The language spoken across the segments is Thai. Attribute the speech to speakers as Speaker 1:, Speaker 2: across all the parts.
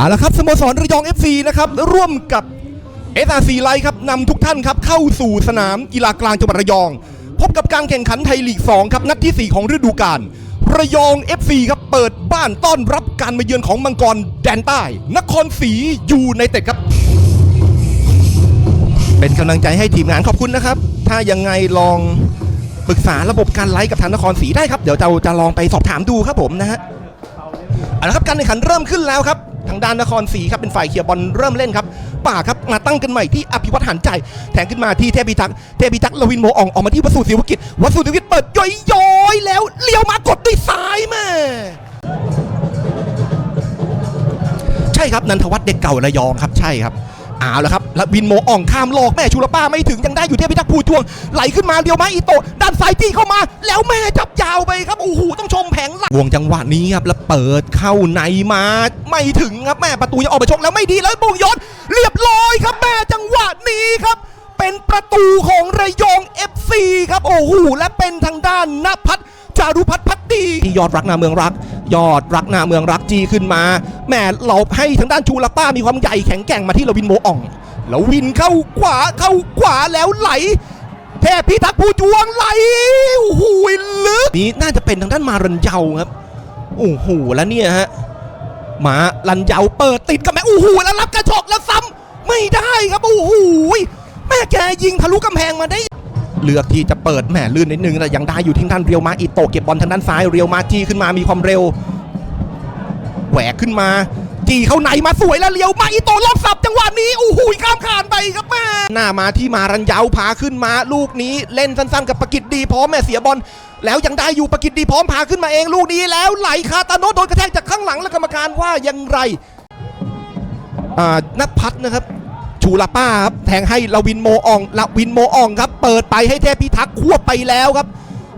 Speaker 1: เอาละครับสโมสรระยอง FC นะครับร่วมกับ SRC ไลท์ครับนำทุกท่านครับเข้าสู่สนามกีฬากลางจังหวัดระยอง พบกับการแข่งขันไทยลีก 2 ครับนัดทีสี่ 4 ของฤดูกาลระยอง FC ครับเปิดบ้านต้อนรับการมาเยือนของมังกรแดนใต้ นครศรียูไนเต็ดครับ เป็นกำลังใจให้ทีมงานขอบคุณนะครับ ถ้ายังไงลองปรึกษาระบบการไลฟ์กับทางนครศรีได้ครับ เดี๋ยวเราจะลองไปสอบถามดูครับผมนะฮะเอาละครับการแข่งขันเริ่มขึ้นแล้วครับ ทางด้านนครศรีครับเป็นฝ่ายเคลียร์บอลเริ่มเล่นครับ ป่าครับมาตั้งกันใหม่ที่อภิวัตหันใจ แทงขึ้นมาที่เทพิทักษ์เทพิทักษ์ลวินโมอองออกมาที่วสุศิวกิจวสุศิวกิจเปิดย้อยย้อยแล้วเลี้ยวมากดด้วยซ้ายแม่ใช่ครับนันทวัฒน์เด็กเก่าระยองครับใช่ครับ เอาละครับแล้ววินโมอ่องข้ามโลอกแม่ชูรป้าไม่ถึงยังได้อยู่เทพิทักษ์ภูทวง ไหลขึ้นมาเดียวมาอีโตะด้านซ้ายจี้เข้ามา แล้วแม่จับยาวไปครับโอ้โหต้องชมแผงหลังวงจังหวะนี้ครับแล้วเปิดเข้าในมาไม่ถึงครับแม่ประตูยังออกไปชกแล้วไม่ดีแล้วบุงยศเรียบร้อยครับแม่จังหวะนี้ครับ เป็นประตูของระยอง FC ครับโอ้โหและเป็นทางด้านนภัทร จารุพัฒน์พักดีที่ยอดรักนาเมืองรัก ยอดรักนาเมืองรักจีขึ้นมาแหม่เราให้ทางด้านชูลาป้ามีความใหญ่แข็งแกร่งมาที่ลวินโมอ่องแล้ววินเข้าขวาเข้าขวาแล้วไหลเทพพิทักษ์ผู้จวงไหลโอ้โหลึกนี่น่าจะเป็นทางด้านมารันเยาครับโอ้โหแล้วเนี่ยฮะมารันเยาเปิดติดกับแม่โอ้โหแล้วรับกระชอกแล้วซ้ำไม่ได้ครับโอ้โหแม่แกยิงทะลุกำแพงมาได้ เลือกที่จะเปิดแหมลื่นนิดนึงแต่ยังได้อยู่ที่ด้านเรียวมาอิโตะเก็บบอลทางด้านซ้ายเรียวมาจี้ขึ้นมามีความเร็วแหวกขึ้นมาจี้เข้าในมาสวยแล้วเลี้ยวมาอิโตะลอบสับจังหวะนี้โอ้โหข้ามขานไปครับแม่หน้ามาที่มารันยาวพาขึ้นมาลูกนี้เล่นสั้นๆ กับปกิตดีพร้อมแม่เสียบอลแล้วยังได้อยู่ปกิตดีพร้อมพาขึ้นมาเองลูกนี้แล้วไหลคาตาโนโดนกระแทกจากข้างหลังและกรรมการว่ายังไรอ่านภัทรนะครับ ชูลาป้าครับแทงให้ลาวินโมอองลาวินโมอองครับ เปิดไปให้เทพพิทักษ์ควบไปแล้วครับ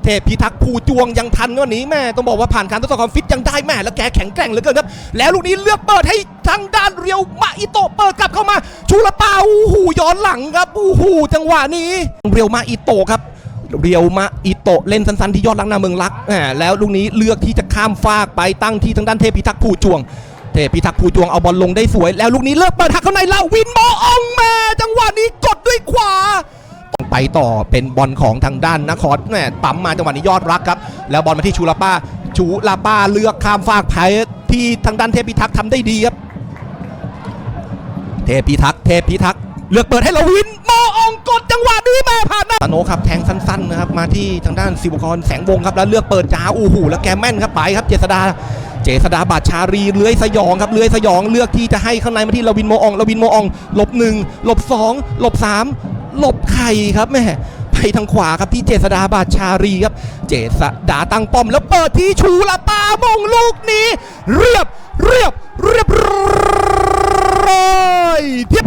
Speaker 1: เทพพิทักษ์ผู้จวงยังทันก็หนีแม่ต้องบอกว่าผ่านการทดสอบความฟิตยังได้แม่แล้วแกแข็งแกร่งเหลือเกินครับ แล้วลูกนี้เลือกเปิดให้ทางด้านเรียวมาอิโตเปิดกลับเข้ามา ชูลาป้าอู้หูย้อนหลังครับอู้หูจังหวะนี้เรียวมาอิโตครับเรียวมาอิโตเล่นสั้นๆที่ยอดลังนาเมืองรักแหมแล้วลูกนี้เลือกที่จะข้ามฟากไปตั้งที่ทางด้านเทพพิทักษ์ผู้จวง เทพพิทักษ์ผู้จวงเอาบอลลงได้สวย แล้วลูกนี้เลิกเปิดหักเข้าในแล้ววินโมอองแม่จังหวะนี้กดด้วยขวาไปต่อเป็นบอลของทางด้านนครแม่ปั๊มมาจังหวะนี้ยอดรักครับ แล้วบอลมาที่ชูลาป้า ชูลาป้าเลือกข้ามฟากไพที่ทางด้านเทพพิทักษ์ทำได้ดีครับ เทพพิทักษ์เทพพิทักษ์เลือกเปิดให้เราวินโมอองกดจังหวะนี้แม่ผ่านน้าตโนครับแทงสั้นๆนะครับมาที่ทางด้านสิบกรแสงวงครับแล้วเลือกเปิดจ้าอู้หูแล้วแกแม่นครับไปครับเจษดา เจษดาบาดชารีเลื้อยสยองครับเลื้อยสยองเลือกที่จะให้ข้างในมาที่ลาวินโมอองลาวินโมอองหลบหนึ่งหลบสองหลบสามหลบไข่ครับแม่ไปทางขวาครับที่เจษดาบาดชารีครับ เจษดาตั้งป้อมแล้วเปิดที่ชูละปามงลูกนี้ เรียบเรียบเรียบร้อยเทียบ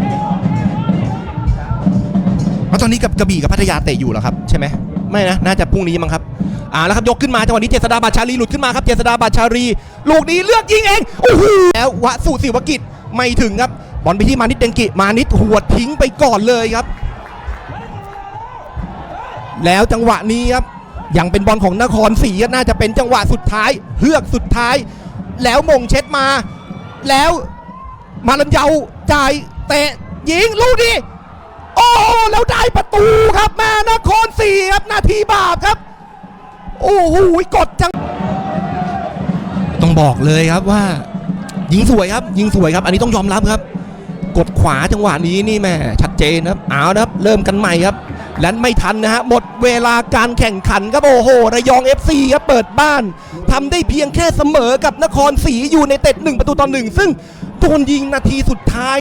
Speaker 1: เพราะตอนนี้กับกระบี่กับพัทยาเตะอยู่เหรอครับ ใช่ไหมไม่นะ น่าจะพรุ่งนี้มั้งครับ อ่าแล้วครับยกขึ้นมาจังหวะนี้เจษดาบาชารีหลุดขึ้นมาครับเจษดาบาชารี ลูกนี้เลือกยิงเองโอ้โหแล้ววสุศิวกิจไม่ถึงครับบอลไปที่มานิดเดงกิมานิดหัวดทิ้งไปก่อนเลยครับ แล้วจังหวะนี้ครับยังเป็นบอลของนครศรีน่าจะเป็นจังหวะสุดท้ายเฮือกสุดท้าย แล้วมงเช็ดมา แล้วมาลันเยาจ่ายเตะยิงลูกนี้โอ้แล้วได้ประตูครับแม่นครศรีครับนาทีบา โอ้โหกดจัง ต้องบอกเลยครับว่า ยิงสวยครับ ยิงสวยครับ อันนี้ต้องยอมรับครับ กดขวาจังหวะนี้นี่แม่ชัดเจนครับเอานะครับ เริ่มกันใหม่ครับและไม่ทันนะฮะ หมดเวลาการแข่งขันครับโอ้โห ระยอง FC ครับเปิดบ้านทำได้เพียงแค่เสมอกับนครศรีอยู่ในเต็ดหนึ่งประตูต่อหนึ่งซึ่งโดนยิงนาทีสุดท้าย